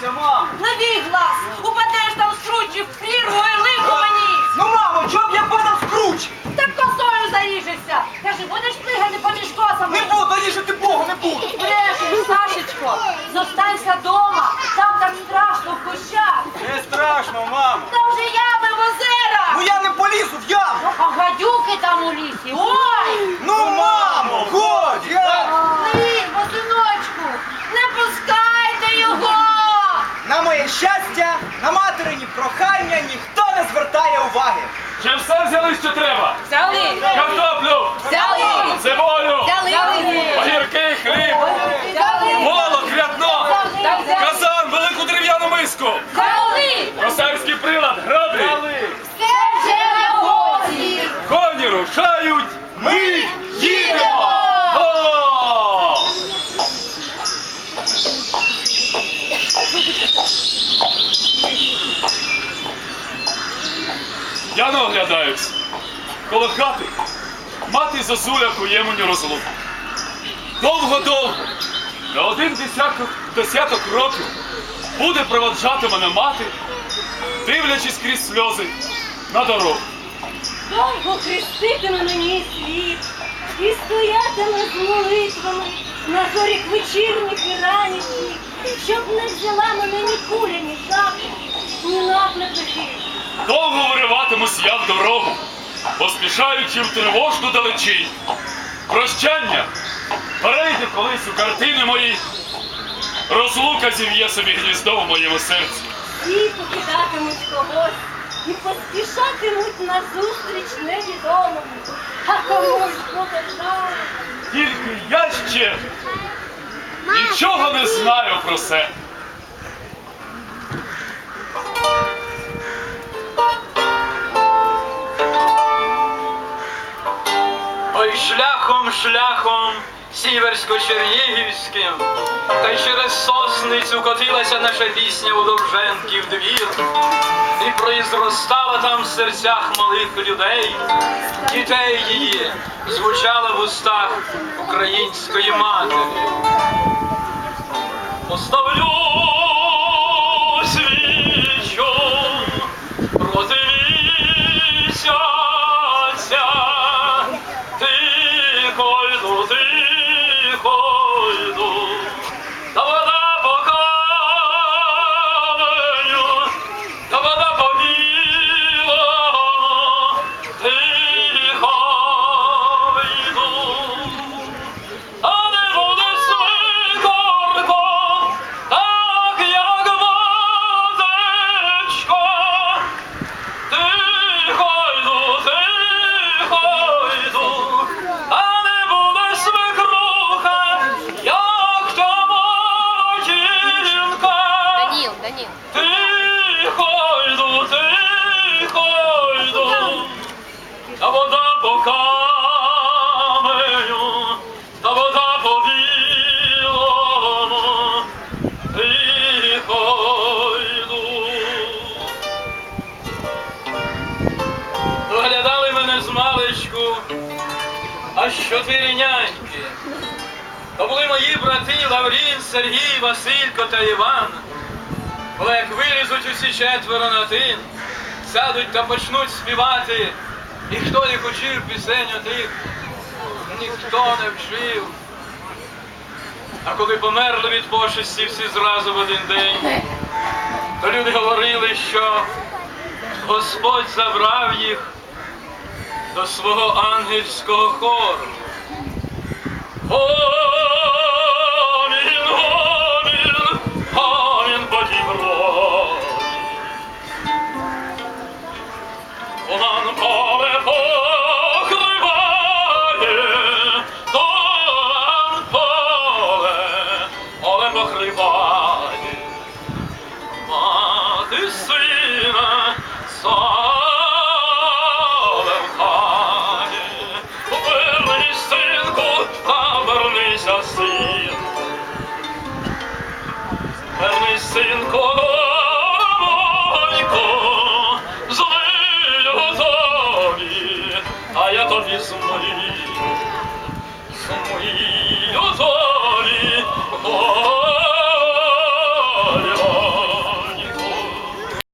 боюся, мамо. На глаз! Упадеш там з кручі в прірву лихо уваги. Чи все взяли, що треба? Взяли! Картоплю, Взяли! цибулю, Взяли! огірки, хліб, Взяли! Молок, рядно, Взяли! казан, велику дерев'яну миску, Взяли! косарський прилад, граблі, Все вже на коні рушають, ми Я не оглядаюсь. Коло хати мати зозуля кує мені розлуку. Довго-довго, на один десяток, десяток років буде проводжати мене мати, дивлячись крізь сльози на дорогу. Довго хреститиме мені світ, і стоятиме з молитвами на зоріх вечірніх і ранішніх, щоб не взяла мене ні куля, ні шапка, ні наплепихи. Довго вириватимусь я в дорогу, поспішаючи в тривожну далечінь. Прощання перейде колись у картини мої. Розлука зів'є собі гніздо в моєму серці. Всі покидатимуть когось і поспішатимуть на зустріч невідомому, а комусь буде жаль. Тільки я ще нічого не знаю про це. Шляхом, сіверсько-чернігівським, та й через сосницю котилася наша пісня у Довженків двір, і произростала там в серцях малих людей, дітей її звучала в устах української матері. Поставлю йду, тихо та вода по та вода по білому. Доглядали мене з маличку, аж чотири няньки. То були мої брати Лаврін, Сергій, Василько та Іван. Але як вилізуть усі четверо на тин, сядуть та почнуть співати, і хто їх учив пісень отих, ніхто не вчив. А коли померли від пошесті всі зразу в один день, то люди говорили, що Господь забрав їх до свого ангельського хору. синко.